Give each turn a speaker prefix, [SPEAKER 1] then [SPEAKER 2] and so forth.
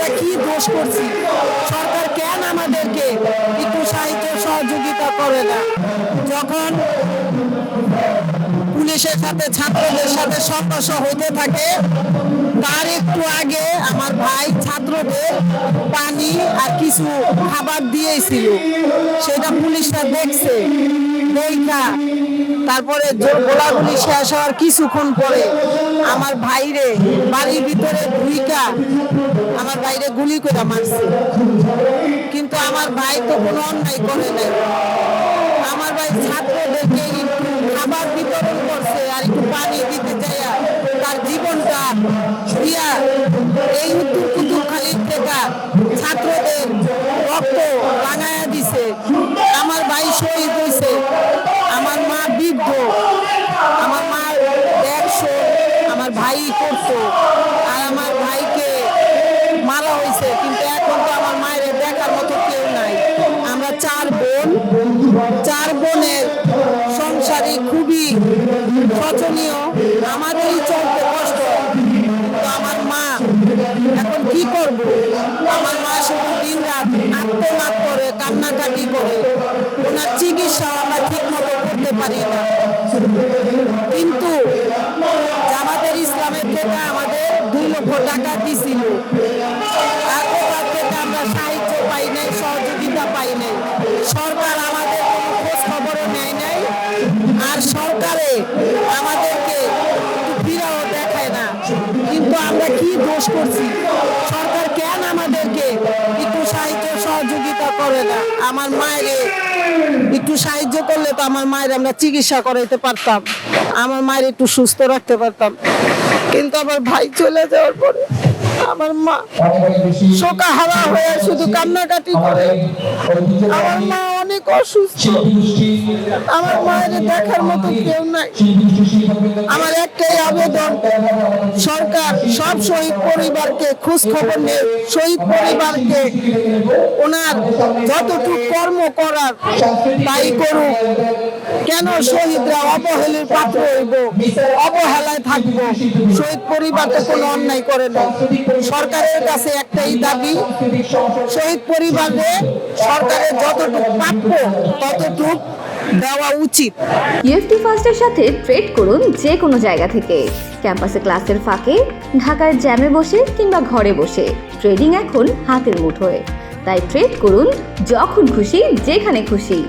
[SPEAKER 1] আমরা কি দোষ করছি? সরকার কেন আমাদেরকে একটু সাহায্য সহযোগিতা করে না? যখন পুলিশের সাথে, ছাত্রদের সাথে সংঘর্ষ হতে থাকে, তার একটু আগে আমার ভাই ছাত্রদের পানি আর কিছু খাবার দিয়েছিল। সেটা পুলিশরা দেখছে, দেখা। তারপরে গোলাগুলি শেষ হওয়ার কিছুক্ষণ পরে আমার ভাইরে বাড়ির ভিতরে ঢুইকা ভাইরে গুলি করে মারছে। কিন্তু আমার ভাই তো কোনো অন্যায় করে নাই। আমার ভাই ছাত্রদেরকে একটু খাবার বিতরণ করছে আর একটু পানি দিতে চাইয়া তার জীবনটা দিয়া এই উত্তর কুতুবখালীর থেকে ছাত্রদের রক্ত বাঙায়া দিছে। আমার ভাই শহীদ হয়েছে আমার মা বৃদ্ধ। আমার মা একশো। আমার ভাই করতো। শোচনীয় আমাদেরই চলতে কষ্ট। আমার মা এখন কি করব? আমার মা শুধু দিন রাত আত্মনাদ করে, কান্নাকাটি করে। ওনার চিকিৎসা আমরা ঠিক মতো করতে পারি না। কিন্তু জামাতের ইসলামের থেকে আমাদের দুই লক্ষ টাকা দিছিল। সরকারে আমাদেরকে ফিরাও দেখায় না। কিন্তু আমরা কি দোষ করছি? সরকার কেন আমাদেরকে একটু সাহায্য সহযোগিতা করে না? আমার মায়ের একটু সাহায্য করলে তো আমার মায়ের আমরা চিকিৎসা করাইতে পারতাম। আমার মায়ের একটু সুস্থ রাখতে পারতাম। কিন্তু আমার ভাই চলে যাওয়ার পরে আমার মা শোকা শোকাহারা হয়ে শুধু কান্নাকাটি করে। আমার মা অনেক অসুস্থ। আমার মায়ের দেখার মতো কেউ নাই। আমার একটাই আবেদন, সরকার সব শহীদ পরিবারকে খোঁজ খবর নিয়ে, শহীদ পরিবারকে ওনার যতটুকু কর্ম করার তাই করুক। কেন শহীদরা অবহেলের পাত্র হইব? অবহেলায় থাকব। শহীদ পরিবারকে কোনো অন্যায় করে না সরকারের কাছে একটাই দাবি, শহীদ পরিবারে সরকারের যতটুকু প্রাপ্য, ততটুকু দেওয়া উচিত।
[SPEAKER 2] ইউএফটি ফার্স্টের সাথে ট্রেড করুন যে কোনো জায়গা থেকে। ক্যাম্পাসে ক্লাসের ফাঁকে, ঢাকার জ্যামে বসে কিংবা ঘরে বসে। ট্রেডিং এখন হাতের মুঠোয়। তাই ট্রেড করুন যখন খুশি, যেখানে খুশি।